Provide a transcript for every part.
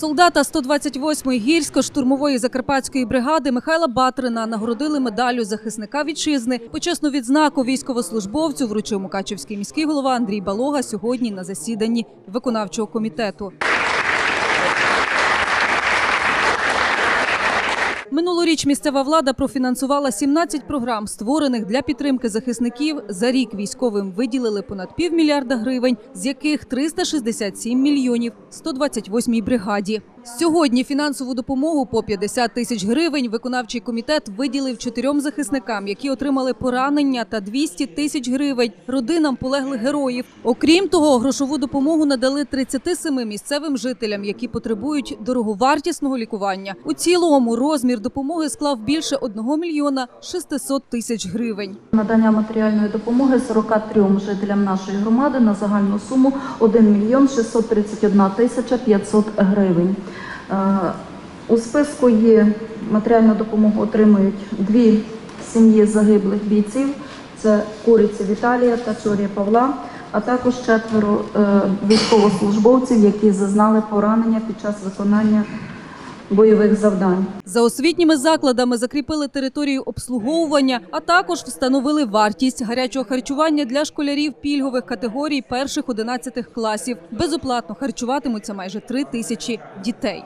Солдата 128-ї гірсько-штурмової закарпатської бригади Михайла Батрина нагородили медаллю захисника вітчизни. Почесну відзнаку військовослужбовцю вручив Мукачевський міський голова Андрій Балога сьогодні на засіданні виконавчого комітету. Минулоріч місцева влада профінансувала 17 програм, створених для підтримки захисників. За рік військовим виділили понад півмільярда гривень, з яких 367 мільйонів 128-й бригаді. Сьогодні фінансову допомогу по 50 тисяч гривень виконавчий комітет виділив чотирьом захисникам, які отримали поранення та 200 тисяч гривень родинам полеглих героїв. Окрім того, грошову допомогу надали 37 місцевим жителям, які потребують дороговартісного лікування. У цілому розмір допомоги склав більше 1 мільйона 600 тисяч гривень. Надання матеріальної допомоги 43 жителям нашої громади на загальну суму 1 мільйон 631 тисяча 500 гривень. Е, У списку є матеріальну допомогу отримують дві сім'ї загиблих бійців. Це Куриця Віталія та Чорія Павла, а також четверо е, військовослужбовців, які зазнали поранення під час виконання бойових завдань. За освітніми закладами закріпили територію обслуговування, а також встановили вартість гарячого харчування для школярів пільгових категорій перших 11 класів. Безоплатно харчуватимуться майже три тисячі дітей.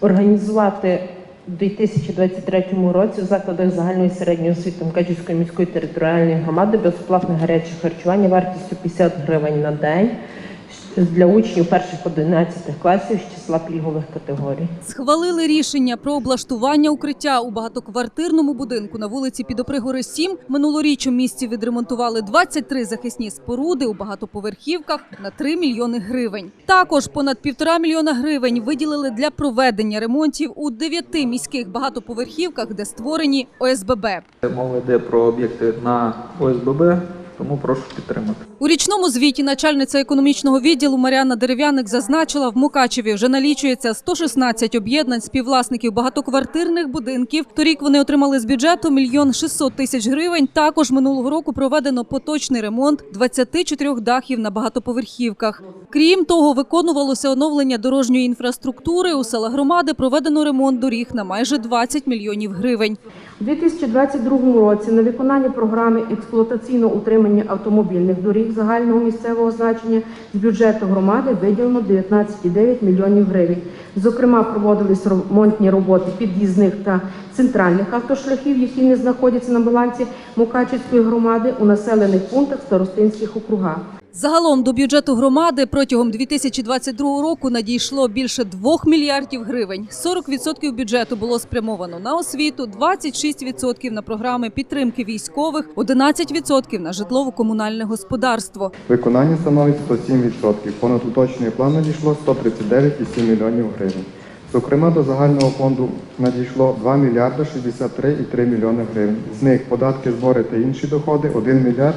організувати у 2023 році в закладах загальної середньої освіти Мукачівської міської територіальної громади безоплатне гаряче харчування вартістю 50 гривень на день для учнів перших 11 класів з числа пільгових категорій. Схвалили рішення про облаштування укриття у багатоквартирному будинку на вулиці Підопригори 7. Минулоріч у місті відремонтували 23 захисні споруди у багатоповерхівках на 3 мільйони гривень. Також понад півтора мільйона гривень виділили для проведення ремонтів у дев'яти міських багатоповерхівках, де створені ОСББ. Мова йде про об'єкти на ОСББ, тому прошу підтримати. У річному звіті начальниця економічного відділу Маріанна Дерев'яник зазначила, в Мукачеві вже налічується 116 об'єднань співвласників багатоквартирних будинків. Торік вони отримали з бюджету мільйон 600 тисяч гривень. Також минулого року проведено поточний ремонт 24 дахів на багатоповерхівках. Крім того, виконувалося оновлення дорожньої інфраструктури. У села громади проведено ремонт доріг на майже 20 мільйонів гривень. У 2022 році на виконання програми експлуатаційного утримання автомобільних доріг загального місцевого значення з бюджету громади виділено 19,9 мільйонів гривень. Зокрема, проводились ремонтні роботи під'їзних та центральних автошляхів, які не знаходяться на балансі Мукачівської громади у населених пунктах старостинських округах. Загалом до бюджету громади протягом 2022 року надійшло більше 2 мільярдів гривень. 40% бюджету було спрямовано на освіту, 26% на програми підтримки військових, 11% на житлово-комунальне господарство. Виконання становить 107%. Понад уточнений план надійшло 139,7 мільйонів гривень. Зокрема, до загального фонду надійшло 2 мільярди 63,3 мільйони гривень. З них податки, збори та інші доходи 1 мільярд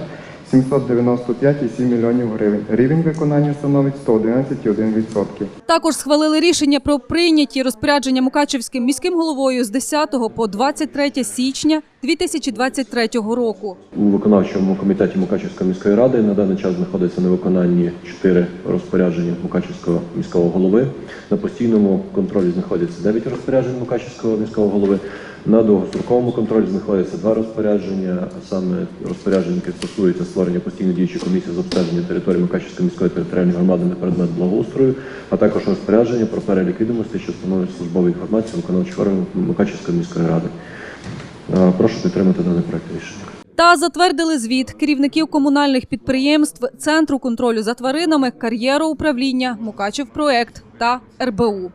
795,7 мільйонів гривень. Рівень виконання становить 111,1%. Також схвалили рішення про прийняті розпорядження Мукачевським міським головою з 10 по 23 січня 2023 року. У виконавчому комітеті Мукачівської міської ради на даний час знаходиться на виконанні чотири розпорядження Мукачівського міського голови. На постійному контролі знаходяться 9 розпоряджень Мукачівського міського голови. На довгостроковому контролі знаходяться два розпорядження, а саме розпорядження, яке стосується створення постійно діючої комісії з обстеження території Мукачівської міської територіальної громади на предмет благоустрою, а також розпорядження про перелік відомостей, що становить службову інформацію виконавчих органів Мукачівської міської ради. Прошу підтримати даний проект рішення. Та затвердили звіт керівників комунальних підприємств, Центру контролю за тваринами, кар'єру управління, Мукачев проект та РБУ.